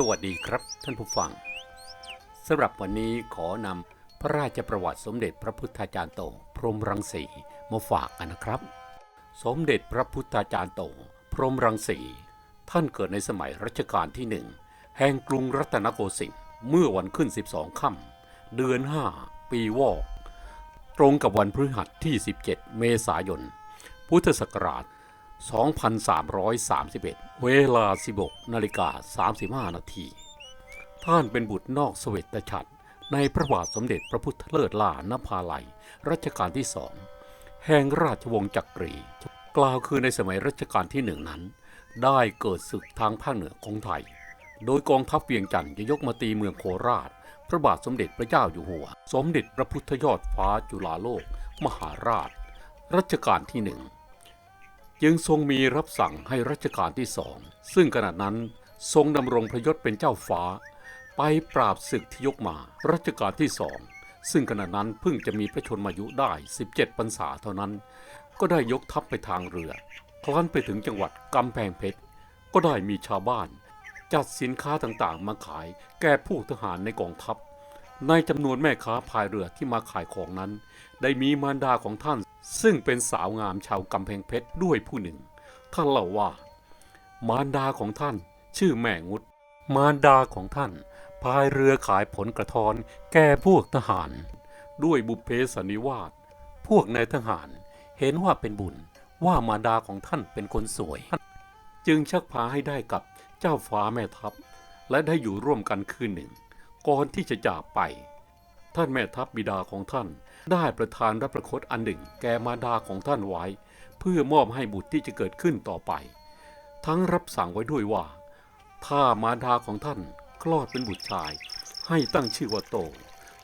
สวัสดีครับท่านผู้ฟังสำหรับวันนี้ขอนำพระราชประวัติสมเด็จพระพุทธาจารย์โต พรมรังสีมาฝากกันนะครับ สมเด็จพระพุทธาจารย์โต พรมรังสีท่านเกิดในสมัยรัชกาลที่หนึ่งแห่งกรุงรัตนโกสินทร์เมื่อวันขึ้น 12 ค่ำเดือน 5 ปีวอก ตรงกับวันพฤหัสที่ 17 เมษายน พุทธศักราช 2331 เวลา 16นาฬิกา35 นาที ท่านเป็นบุตรนอกเสวตฉัตรในพระบาทสมเด็จพระพุทธเลิศล่านภาลัย รัชกาลที่สอง แห่งราชวงศ์จักรี กล่าวคือในสมัยรัชกาลที่หนึ่งนั้น ได้เกิดศึกทางภาคเหนือของไทย โดยกองทัพเวียงจันทร์จะยกมาตีเมืองโคราช พระบาทสมเด็จพระเจ้าอยู่หัว สมเด็จพระพุทธยอดฟ้าจุฬาโลก มหาราช รัชกาลที่หนึ่ง จึงทรงมีรับสั่งให้รัชกาลที่สอง ซึ่งขณะนั้นทรงดำรงพระยศเป็นเจ้าฟ้า ไปปราบศึกที่ยกมา รัชกาลที่สอง ซึ่งขณะนั้นเพิ่งจะมีพระชนมายุได้ 17พรรษาเท่านั้น ก็ได้ยกทัพไปทางเรือ คลันไปถึงจังหวัดกำแพงเพชร ก็ได้มีชาวบ้าน จัดสินค้าต่างๆ มาขายแก่ผู้ทหารในกองทัพ ในจำนวนแม่ค้าพายเรือที่มาขายของนั้น ได้มีมารดาของท่าน ซึ่งเป็นสาวงามชาวกำแพงเพชรด้วยผู้หนึ่ง ท่านเล่าว่า มารดาของท่าน ชื่อแม่งุด มารดาของท่านพายเรือขายผลกระทอนแก่พวกทหาร ด้วยบุพเพสนนิวาสพวกนายทหารเห็นว่าเป็นบุญว่ามารดาของท่านเป็นคนสวย จึงชักพาให้ได้กับเจ้าฟ้าแม่ทัพ และได้อยู่ร่วมกันคืนหนึ่ง ก่อนที่จะจากไป ท่านแม่ทัพบิดาของท่านได้ประทานรับประคตอันหนึ่งแก่มารดาของท่านไว้ เพื่อมอบให้บุตรที่จะเกิดขึ้นต่อไป ทั้งรับสั่งไว้ด้วยว่า ถ้ามารดาของท่านคลอดเป็นบุตรชาย ให้ตั้งชื่อว่าโต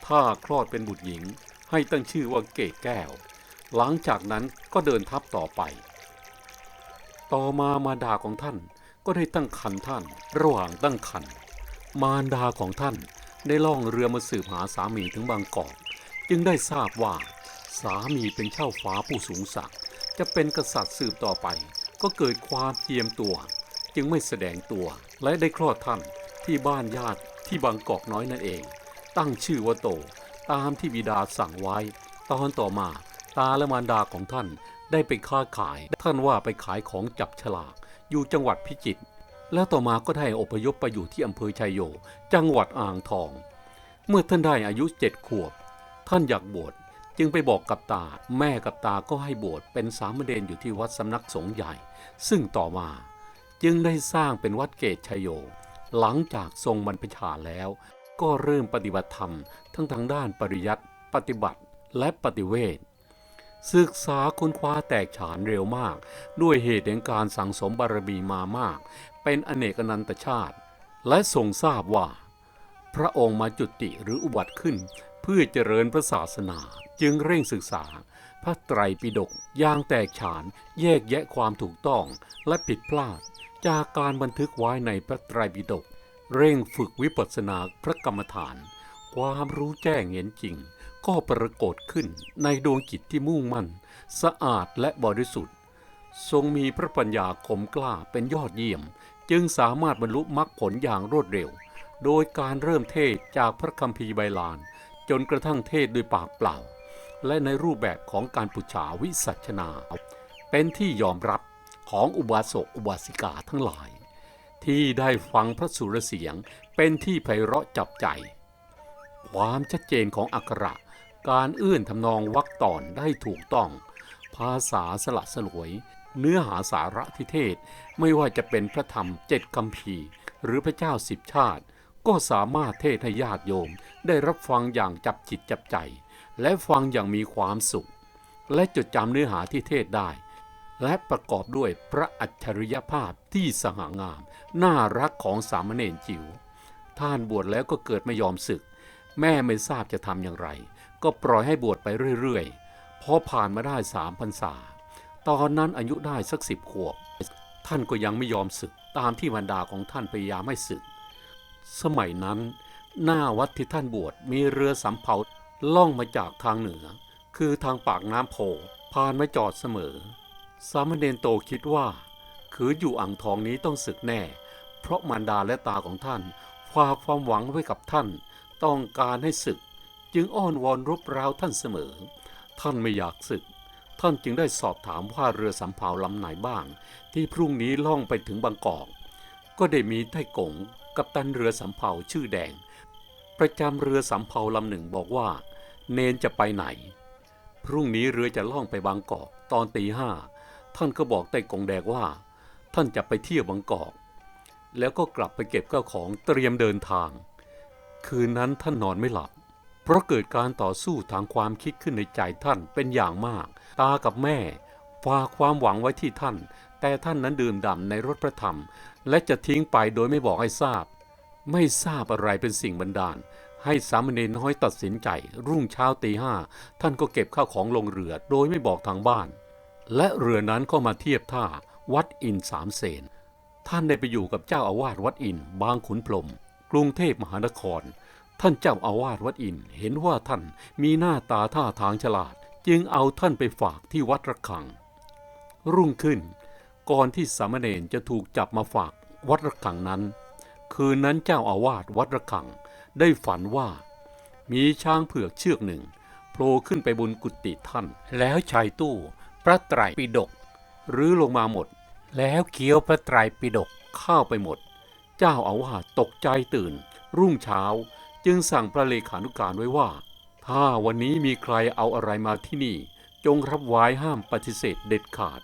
ถ้าคลอดเป็นบุตรหญิง ให้ตั้งชื่อว่าเกศแก้ว หลังจากนั้นก็เดินทัพต่อไป ต่อมามารดาของท่านก็ได้ตั้งคันท่าน ระหว่างตั้งคันมารดาของท่าน ได้ล่องเรือมาสืบหาสามีถึงบางกอก จึงได้ทราบว่า สามีเป็นเช่าฟ้าผู้สูงศักดิ์จะเป็นกษัตริย์สืบต่อไป ก็เกิดความเจียมตัว จึงไม่แสดงตัวและได้คลอดท่านที่บ้านญาติที่บางกอกน้อยนั่นเอง ตั้งชื่อว่าโต ตามที่บิดาสั่งไว้ ตอนต่อมาตาและมารดาของท่านได้ไปค้าขาย ท่านว่าไปขายของจับฉลาก อยู่จังหวัดพิจิตร แล้วต่อมาก็ได้อพยพไปอยู่ที่อำเภอชัยโย จังหวัดอ่างทอง เมื่อท่านได้อายุเจ็ดขวบ ท่านอยากบวชจึงไปบอกกับตา แม่กับตาก็ให้บวชเป็นสามเณรอยู่ที่วัดสำนักสงฆ์ใหญ่ ซึ่งต่อมาจึงได้สร้างเป็นวัดเกตชัยโย หลังจากทรงบรรพชาแล้ว ก็เริ่มปฏิบัติธรรม ทั้งทางด้านปริยัติปฏิบัติและปฏิเวทศึกษาค้นคว้าแตกฉานเร็วมาก ด้วยเหตุแห่งการสั่งสมบารมีมามาก เป็นอเนกนันตชาติ และทรงทราบว่า พระองค์มาจุติหรืออุบัติขึ้น เพื่อเจริญพระศาสนา จึงเร่งศึกษา พระไตรปิฎกอย่างแตกฉานแยกแยะความถูกต้องและผิดพลาด จากการบันทึกไว้ในพระไตรปิฎกเร่งฝึกวิปัสสนาพระกรรมฐาน ความรู้แจ้งเห็นจริง ก็ปรากฏขึ้นในดวงจิตที่มุ่งมั่น สะอาดและบริสุทธิ์ ทรงมีพระปัญญาคมกล้าเป็นยอดเยี่ยม จึงสามารถบรรลุมรรคผลอย่างรวดเร็ว โดยการเริ่มเทศจากพระคัมภีร์ไบลาน จนกระทั่งเทศด้วยปากเปล่า และในรูปแบบของการปุจฉาวิสัชนา เป็นที่ยอมรับของอุบาสกอุบาสิกาทั้งหลาย ที่ได้ฟังพระสุรเสียงเป็นที่ไพเราะจับใจ ความชัดเจนของอักขระ การเอื้อนทำนองวรรคตอนได้ถูกต้อง ภาษาสละสลวย เนื้อหาสาระทิเทศ ไม่ว่าจะเป็นพระธรรมเจ็ดคำพีหรือพระเจ้าสิบชาติ ก็สามารถเทศให้ญาติโยม ได้รับฟังอย่างจับจิตจับใจ และฟังอย่างมีความสุข และจดจำเนื้อหาที่เทศได้ และประกอบด้วยพระอัจฉริยภาพที่สง่างาม น่ารักของสามเณรจิ๋วท่านบวชแล้วก็เกิดไม่ยอมศึก แม่ไม่ทราบจะทำอย่างไร ก็ปล่อยให้บวชไปเรื่อยๆพอผ่านมาได้สามพรรษา ตอนนั้นอายุได้สักสิบขวบ ท่านก็ยังไม่ยอมศึกตามที่บรรดาของท่านพยายามให้ศึก สมัยนั้น หน้าวัดที่ท่านบวชมีเรือสำเภาล่องมาจากทางเหนือ คือทางปากน้ำโพผ่านมาจอดเสมอ สามเณรโตคิดว่า คืออยู่อ่างทองนี้ต้องศึกแน่ เพราะมารดาและตาของท่านฝากความหวังไว้กับท่าน ต้องการให้ศึก จึงอ้อนวอนรบเร้าท่านเสมอ ท่านไม่อยากศึก ท่านจึงได้สอบถามว่าเรือสำเภาลำไหนบ้าง ที่พรุ่งนี้ล่องไปถึงบางกอก ก็ได้มีไต้กงกับตันเรือสำเภาชื่อแดง ประจำเรือสำเภาลำหนึ่งบอกว่า เนนจะไปไหน พรุ่งนี้เรือจะล่องไปบางกอกตอนตีห้าท่านก็บอกไต้กงแดงว่า ท่านจะไปเที่ยวบางกอก แล้วก็กลับไปเก็บข้าวของเตรียมเดินทาง คืนนั้นท่านนอนไม่หลับ เพราะเกิดการต่อสู้ทางความคิดขึ้นในใจท่านเป็นอย่างมาก ตากับแม่ฝากความหวังไว้ที่ท่าน แต่ท่านนั้นดื่มด่ำในรถพระธรรม และจะทิ้งไปโดยไม่บอกให้ทราบ ไม่ทราบอะไรเป็นสิ่งบันดาล ให้สามเณรน้อยตัดสินใจ รุ่งเช้าตีห้าท่านก็เก็บข้าวของลงเรือโดยไม่บอกทางบ้าน และเรือนั้นก็มาเทียบท่าวัดอินสามเสนท่านได้ไปอยู่กับเจ้าอาวาสวัดอินบางขุนพรมกรุงเทพมหานคร ท่านเจ้าอาวาสวัดอินเห็นว่าท่านมีหน้าตาท่าทางฉลาด จึงเอาท่านไปฝากที่วัดระฆัง รุ่งขึ้น ก่อนที่สามเณรจะถูกจับมาฝากวัดระฆังนั้น คืนนั้นเจ้าอาวาสวัดระฆังได้ฝันว่า มีช้างเผือกเชือกหนึ่งโผล่ขึ้นไปบนกุฏิท่าน แล้วชายตู้พระไตรปิฎกหรือลงมาหมด แล้วเคี้ยวพระไตรปิฎกเข้าไปหมด เจ้าอาวาสตกใจตื่น รุ่งเช้า จึงสั่งพระเลขานุการไว้ว่า ถ้าวันนี้มีใครเอาอะไรมาที่นี่ จงรับไว้ห้ามปฏิเสธเด็ดขาด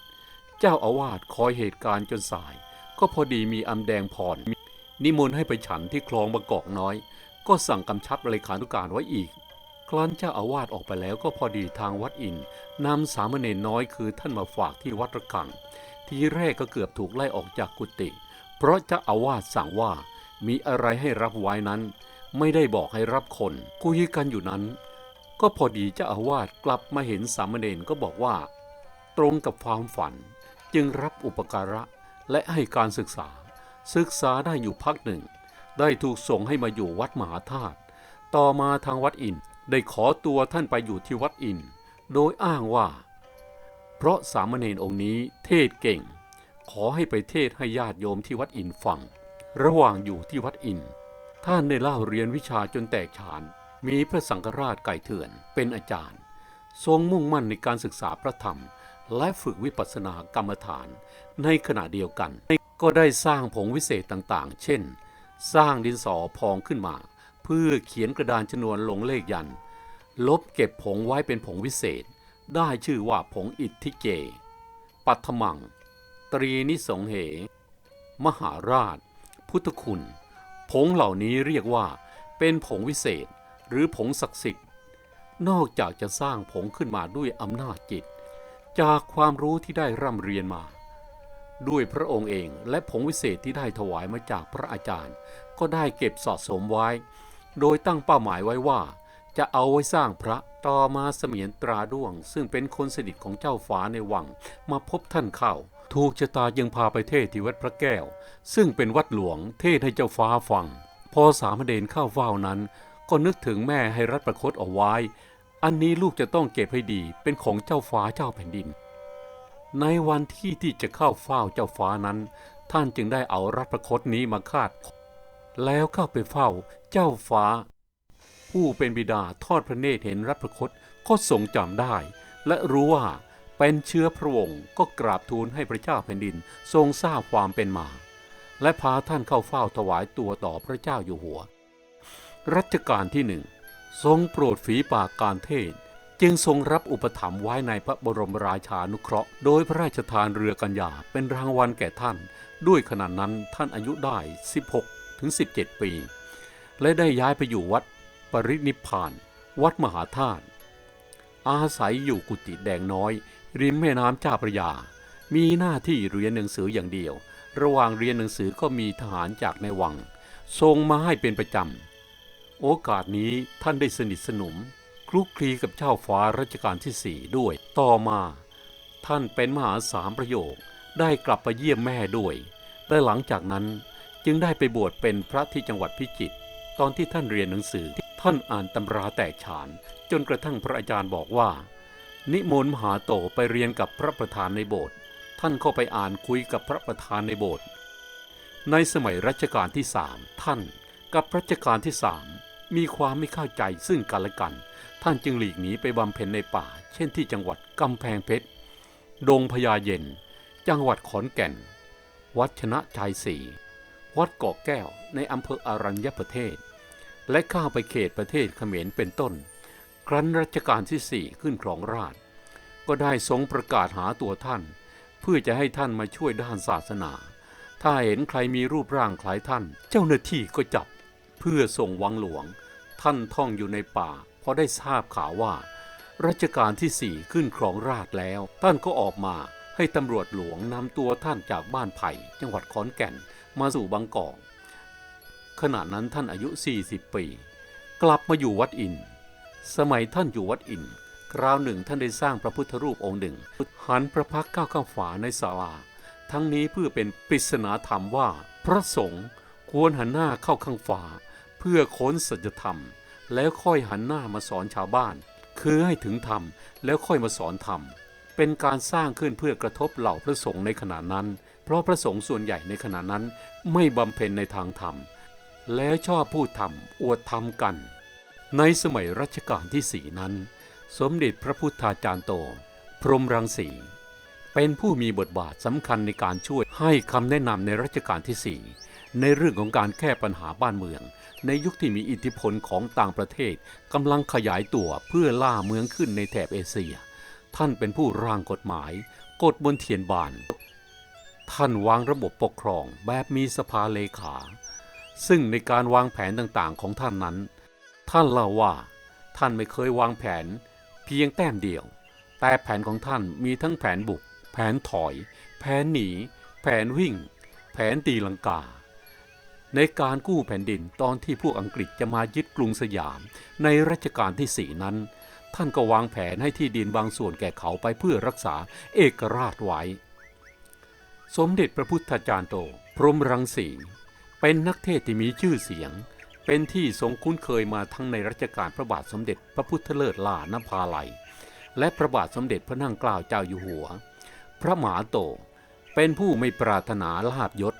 เจ้าอาวาสคอยเหตุการณ์จนสาย ก็พอดีมีอำแดงผ่อนนิมนต์ให้ไปฉันที่คลองบางกอกน้อย ก็สั่งกำชับเลขานุการไว้อีก ครั้นเจ้าอาวาสออกไปแล้วก็พอดีทางวัดอินนำสามเณรน้อยคือท่านมาฝากที่วัดระฆัง ทีแรกก็เกือบถูกไล่ออกจากกุฏิเพราะเจ้าอาวาสสั่งว่ามีอะไรให้รับไว้นั้น ไม่ได้บอกให้รับคนคุยกันอยู่นั้น ก็พอดีเจ้าอาวาสกลับมาเห็นสามเณรก็บอกว่า ตรงกับความฝันจึงรับอุปการะและให้การศึกษา ศึกษาได้อยู่พักหนึ่ง ได้ถูกส่งให้มาอยู่วัดมหาธาตุต่อมาทางวัดอินได้ขอตัวท่านไปอยู่ที่วัดอินโดยอ้างว่า เพราะสามเณรองค์นี้เทศเก่ง ขอให้ไปเทศให้ญาติโยมที่วัดอินฟัง ระหว่างอยู่ที่วัดอิน ท่านได้เล่าเรียนวิชาจนแตกฉาน มีพระสังฆราชไก่เถื่อนเป็นอาจารย์ ทรงมุ่งมั่นในการศึกษาพระธรรม และฝึกวิปัสสนากรรมฐาน ในขณะเดียวกัน ก็ได้สร้างผงวิเศษต่างๆ เช่น สร้างดินสอพองขึ้นมา เพื่อเขียนกระดานชนวนลงเลขยัน ลบเก็บผงไว้เป็นผงวิเศษ ได้ชื่อว่าผงอิทธิเจปัทมัง ตรีนิสงเห มหาราช พุทธคุณ ผงเหล่านี้เรียกว่า เป็นผงวิเศษหรือผงศักดิ์สิทธิ์ นอกจากจะสร้างผงขึ้นมาด้วยอำนาจจิต จากความรู้ที่ได้ร่ำเรียนมา ด้วยพระองค์เองและผงวิเศษที่ได้ถวายมาจากพระอาจารย์ ก็ได้เก็บสะสมไว้ โดยตั้งเป้าหมายไว้ว่า จะเอาไว้สร้างพระต่อมาเสมียนตราด้วง ซึ่งเป็นคนสนิทของเจ้าฟ้าในวังมาพบท่านเข้า ถูกชะตายังพาไปเทศที่วัดพระแก้ว ซึ่งเป็นวัดหลวงเทศให้เจ้าฟ้าฟัง พอสามเณรเข้าเฝ้านั้น ก็นึกถึงแม่ให้รัดประคตเอาไว้ อันนี้ลูกจะต้องเก็บให้ดีเป็นของเจ้าฟ้าเจ้าแผ่นดิน ในวันที่ที่จะเข้าเฝ้าเจ้าฟ้านั้น ท่านจึงได้เอารัดประคตนี้มาคาด แล้วเข้าไปเฝ้าเจ้าฟ้า ผู้เป็นบิดาทอดพระเนตรเห็นรัฐประคตก็ทรงจำได้ และรู้ว่า เป็นเชื้อพระวงศ์ก็กราบทูลให้พระเจ้าแผ่นดินทรงทราบความเป็นมา และพาท่านเข้าเฝ้าถวายตัวต่อพระเจ้าอยู่หัว รัชกาลที่หนึ่งทรงโปรดฝีปากการเทศ จึงทรงรับอุปถัมภ์ไว้ในพระบรมราชานุเคราะห์ โดยพระราชทานเรือกัญญาเป็นรางวัลแก่ท่าน ด้วยขณะนั้นท่านอายุได้ 16 ถึง 17 ปี และได้ย้ายไปอยู่วัดปรินิพพาน วัดมหาธาตุอาศัยอยู่กุฏิแดงน้อย ริมแม่น้ำเจ้าพระยา มีหน้าที่เรียนหนังสืออย่างเดียว ระหว่างเรียนหนังสือก็มีทหารจากในวังทรงมาให้เป็นประจำ โอกาสนี้ท่านได้สนิทสนมคลุกคลีกับเจ้าฟ้ารัชกาลที่สี่ด้วย ต่อมา ท่านเป็นมหาสามประโยคได้กลับไปเยี่ยมแม่ด้วยและหลังจากนั้นจึงได้ไปบวชเป็นพระที่จังหวัดพิจิตร ตอนที่ท่านเรียนหนังสือท่านอ่านตำราแตกฉาน จนกระทั่งพระอาจารย์บอกว่า นิมนต์มหาโตไปเรียนกับพระประธานในโบสถ์ท่านเข้าไปอ่านคุยกับพระประธานในโบสถ์ในสมัยรัชกาลที่สามท่านกับรัชกาลที่สามมีความไม่เข้าใจซึ่งกันและกัน ท่านจึงหลีกหนีไปบำเพ็ญในป่า เช่นที่จังหวัดกำแพงเพชรดงพญาเย็น จังหวัดขอนแก่น วัดชนะชัยศรีวัดเกาะแก้วในอำเภออารัญญประเทศ และข้าไปเขตประเทศเขมรเป็นต้น ครั้นรัชกาลที่สี่ขึ้นครองราช ก็ได้ทรงประกาศหาตัวท่าน เพื่อจะให้ท่านมาช่วยด้านศาสนา ถ้าเห็นใครมีรูปร่างคล้ายท่าน เจ้าหน้าที่ก็จับ เพื่อส่งวังหลวง ท่านท่องอยู่ในป่าพอได้ทราบข่าวว่ารัชกาลที่สี่ขึ้นครองราชแล้ว ท่านก็ออกมาให้ตำรวจหลวงนำตัวท่านจากบ้านไผ่ จังหวัดขอนแก่นมาสู่บางกอกขณะนั้นท่านอายุ 40 ปี กลับมาอยู่วัดอินทร์ สมัยท่านอยู่วัดอินคราวหนึ่งท่านได้สร้างพระพุทธรูปองค์หนึ่ง หันพระพักก้าวข้างฝาในศาลา ทั้งนี้เพื่อเป็นปริศนาธรรมว่า พระสงฆ์ควรหันหน้าเข้าข้างฝา เพื่อค้นสัจธรรม แล้วค่อยหันหน้ามาสอนชาวบ้าน คือให้ถึงธรรมแล้วค่อยมาสอนธรรม เป็นการสร้างขึ้นเพื่อกระทบเหล่าพระสงฆ์ในขณะนั้น เพราะพระสงฆ์ส่วนใหญ่ในขณะนั้นไม่บำเพ็ญในทางธรรม แล้วชอบพูดธรรมอวดธรรมกัน ในสมัยรัชกาลที่สี่นั้น สมเด็จพระพุทธาจารย์โต พรมรังสี เป็นผู้มีบทบาทสำคัญในการช่วยให้คำแนะนำในรัชกาลที่สี่ในเรื่องของการแก้ปัญหาบ้านเมือง ในยุคที่มีอิทธิพลของต่างประเทศกำลังขยายตัวเพื่อล่าเมืองขึ้นในแถบเอเชีย ท่านเป็นผู้ร่างกฎหมาย กฎบนเทียนบาน ท่านวางระบบปกครองแบบมีสภาเลขา ซึ่งในการวางแผนต่างๆของท่านนั้น ท่านเล่าว่า ท่านไม่เคยวางแผนเพียงแต้มเดียว แต่แผนของท่านมีทั้งแผนบุก แผนถอย แผนหนี แผนวิ่ง แผนตีลังกา ในการกู้แผ่นดินตอนที่พวกอังกฤษจะมายึดกรุงสยาม ในรัชกาลที่สี่นั้น ท่านก็วางแผนให้ที่ดินบางส่วนแก่เขาไปเพื่อรักษาเอกราชไว้ สมเด็จพระพุทธจารย์โต พรหมรังสีเป็นนักเทศที่มีชื่อเสียง เป็นที่ทรงคุ้นเคยมาทั้งในรัชกาลพระบาทสมเด็จพระพุทธเลิศล่านภาลัย และพระบาทสมเด็จพระนั่งเกล้าเจ้าอยู่หัว พระมหาโตเป็นผู้ไม่ปรารถนาลาบยศ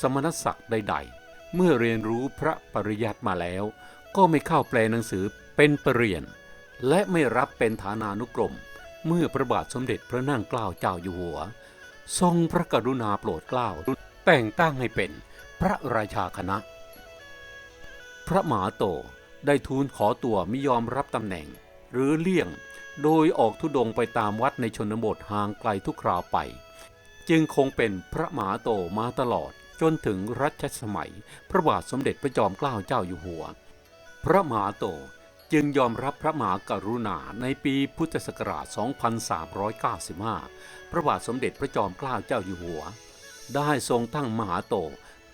สมณศักดิ์ใด ๆ เมื่อเรียนรู้พระปริยัติมาแล้ว ก็ไม่เข้าแปลหนังสือเป็นปรริญญาและไม่รับเป็นฐานานุกรม เมื่อพระบาทสมเด็จพระนั่งเกล้าเจ้าอยู่หัว ทรงพระกรุณาโปรดเกล้าแต่งตั้งให้เป็นพระราชาคณะ พระมหาโตได้ทูลขอตัวไม่ยอมรับตำแหน่ง หรือเลี่ยง โดยออกทุดงไปตามวัดในชนบทห่างไกลทุกคราวไป จึงคงเป็นพระมหาโตมาตลอดจนถึงรัชสมัย พระบาทสมเด็จพระจอมเกล้าเจ้าอยู่หัว พระมหาโตจึงยอมรับพระมหากรุณาในปีพุทธศักราช 2395 พระบาทสมเด็จพระจอมเกล้าเจ้าอยู่หัว ได้ทรงตั้งมหาโต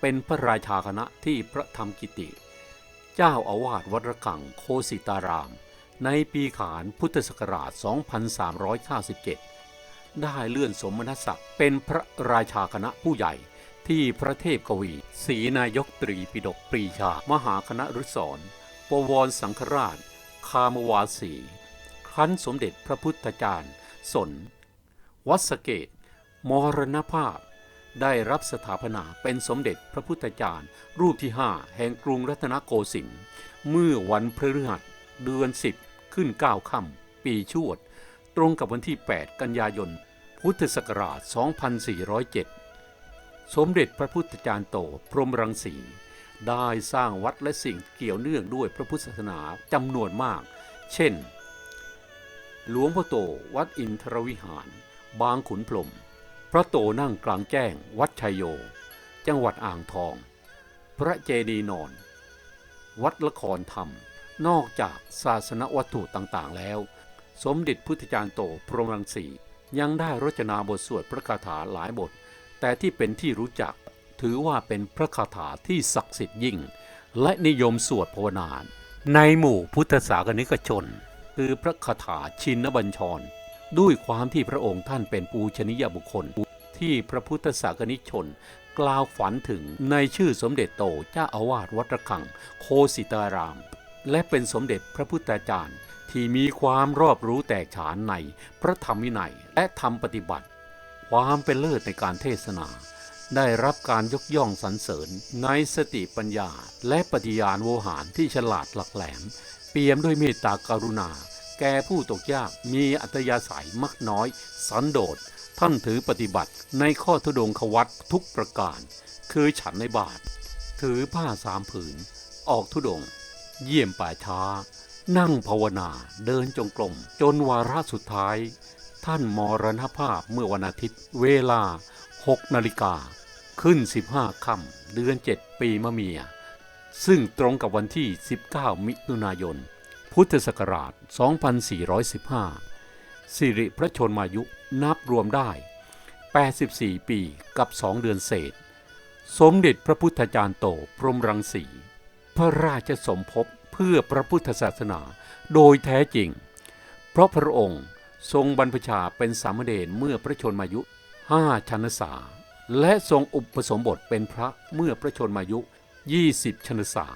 เป็นพระราชาคณะที่พระธรรมกิติ เจ้าอาวาสวัดระฆังโคสิตาราม ในปีขานพุทธศักราช 2397 ได้เลื่อนสมณศักดิ์เป็นพระราชาคณะผู้ใหญ่ที่พระเทพกวีศรีนายกตรีปิฎกปรีชา มหาคณะรุษรปวรสังฆราช คามวาสีครั้นสมเด็จพระพุทธจารย์สน วัดสเกต มรณภาพ ได้รับสถาปนาเป็นสมเด็จพระพุทธจารย์ รูปที่ห้าแห่งกรุงรัตนโกสินทร์เมื่อวันพฤหัสเดือนสิบขึ้นเก้าค่ำปีชวด ตรงกับวันที่ 8 กันยายน พุทธศักราช 2407 สมเด็จพระพุทธจารย์โตพรหมรังสี ได้สร้างวัดและสิ่งเกี่ยวเนื่องด้วยพระพุทธศาสนาจำนวนมาก เช่น หลวงพ่อโตวัดอินทรวิหาร บางขุนพรหม พระโตนั่งกลางแจ้ง วัดชัยโย จังหวัดอ่างทอง พระเจดีนอน วัดละครธรรม นอกจากศาสนวัตถุต่างๆ แล้ว สมเด็จพุทธจารย์โตพรหมรังสียังได้รจนาบทสวดพระคาถาหลายบท แต่ที่เป็นที่รู้จักถือว่าเป็นพระคาถาที่ศักดิ์สิทธิ์ยิ่ง และนิยมสวดภาวนานในหมู่พุทธศาสนิกชน คือพระคาถาชินบัญชร ด้วยความที่พระองค์ท่านเป็นปูชนียบุคคล ที่พระพุทธศาสนิชน กล่าวฝันถึงในชื่อสมเด็จโตเจ้าอาวาสวัดระฆัง โคสิตาราม และเป็นสมเด็จพระพุทธาจารย์ ที่มีความรอบรู้แตกฉานในพระธรรมวินัยและธรรมปฏิบัติ ความเป็นเลิศในการเทศนา ได้รับการยกย่องสรรเสริญในสติปัญญา และปฏิญาณโวหารที่ฉลาดหลักแหลม เปี่ยมด้วยเมตตากรุณา แก่ผู้ตกยากมีอัตยาศัยมักน้อย สันโดษท่านถือปฏิบัติในข้อทุดงควัตทุกประการ คือฉันในบาท ถือผ้าสามผืน ออกทุดง เยี่ยมป่าช้า นั่งภาวนาเดินจงกรมจนวาระสุดท้าย ท่านมรณภาพเมื่อวันอาทิตย์ เวลา 6 นาฬิกา ขึ้น 15ค่ำเดือน 7 ปีมะเมีย ซึ่งตรงกับวันที่ 19 มิถุนายน พุทธศักราช 2415 สิริพระชนมายุนับรวมได้ 84 ปีกับ2เดือนเศษ สมเด็จพระพุทธจารย์โตพรหมรังสี พระราชสมภพเพื่อพระพุทธศาสนาโดยแท้จริง เพราะพระองค์ทรงบรรพชาเป็นสามเณรเมื่อพระชนมายุห้าชันษา และทรงอุปสมบทเป็นพระเมื่อพระชนมายุ 20ชันษา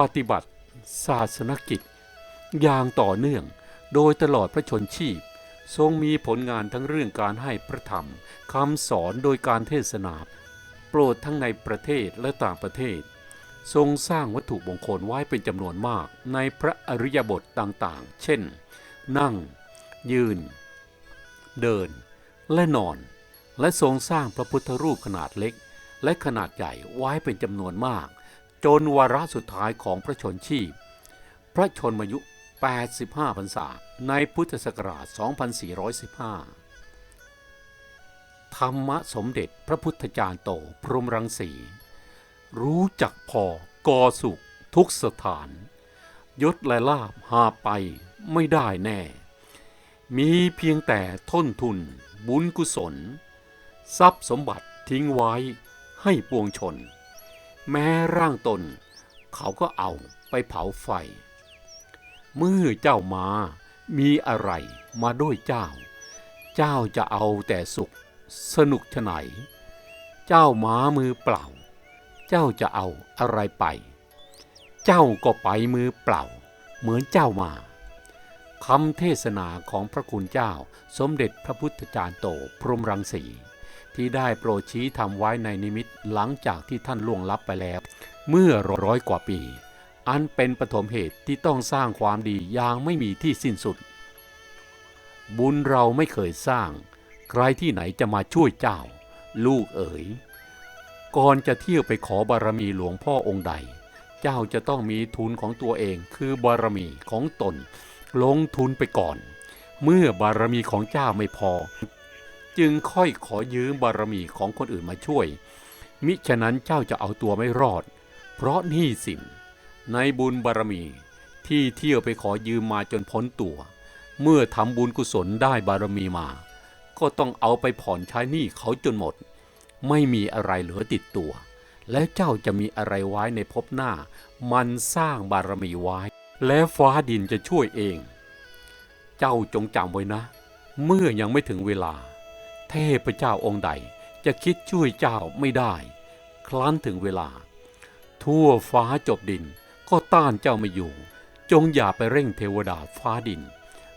ปฏิบัติศาสนกิจ อย่างต่อเนื่อง โดยตลอดพระชนชีพ ทรงมีผลงานทั้งเรื่องการให้พระธรรมคำสอนโดยการเทศนา โปรดทั้งในประเทศและต่างประเทศ ทรงสร้างวัตถุมงคลไว้เป็นจำนวนมากในพระอริยบทต่างๆ เช่น นั่ง ยืน เดิน และนอน และทรงสร้างพระพุทธรูปขนาดเล็ก และขนาดใหญ่ไว้เป็นจำนวนมากจนวาระสุดท้ายของพระชนชีพ พระชนมายุ 85พรรษา ในพุทธศักราช 2415 ธรรมสมเด็จพระพุทธจารย์โต พรหมรังสี รู้จักพอกอสุขทุกสถาน ยศและลาบหาไปไม่ได้แน่ มีเพียงแต่ท้นทุน บุญกุศล ทรัพย์สมบัติทิ้งไว้ให้ปวงชน แม้ร่างตน เขาก็เอาไปเผาไฟ เมื่อเจ้ามา มีอะไรมาด้วยเจ้า เจ้าจะเอาแต่สุข สนุกฉไหน เจ้าม้ามือเปล่า เจ้าจะเอาอะไรไป เจ้าก็ไปมือเปล่า เหมือนเจ้ามาคำเทศนาของพระคุณเจ้าสมเด็จพระพุทธจารย์โตพรหมรังสีที่ได้โปรดชี้ทำไว้ในนิมิตหลังจากที่ท่านล่วงลับไปแล้ว เมื่อร้อยกว่าปี อันเป็นปฐมเหตุที่ต้องสร้างความดีอย่างไม่มีที่สิ้นสุด บุญเราไม่เคยสร้าง ใครที่ไหนจะมาช่วยเจ้า ลูกเอ๋ย ก่อนจะเที่ยวไปขอบารมีหลวงพ่อองค์ใด เจ้าจะต้องมีทุนของตัวเองคือบารมีของตน ลงทุนไปก่อน เมื่อบารมีของเจ้าไม่พอ จึงค่อยขอยืมบารมีของคนอื่นมาช่วย มิฉะนั้นเจ้าจะเอาตัวไม่รอด เพราะหนี้สิน ในบุญบารมีที่เที่ยวไปขอยืมมาจนพ้นตัว เมื่อทำบุญกุศลได้บารมีมา ก็ต้องเอาไปผ่อนใช้หนี้เขาจนหมด ไม่มีอะไรเหลือติดตัว แล้วเจ้าจะมีอะไรไว้ในภพหน้า มันสร้างบารมีไว้ แล้วฟ้าดินจะช่วยเอง เจ้าจงจำไว้นะ เมื่อยังไม่ถึงเวลา เทพเจ้าองค์ใดจะคิดช่วยเจ้าไม่ได้ครั้นถึงเวลา ทั่วฟ้าจบดิน ก็ต้านเจ้าไม่อยู่ จงอย่าไปเร่งเทวดาฟ้าดิน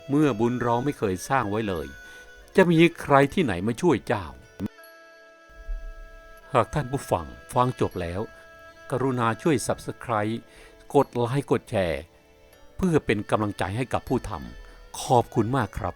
เมื่อบุญเราไม่เคยสร้างไว้เลย จะมีใครที่ไหนมาช่วยเจ้า หากท่านผู้ฟังฟังจบแล้ว กรุณาช่วย Subscribe กดไลค์กดแชร์ เพื่อเป็นกำลังใจให้กับผู้ทำขอบคุณมากครับ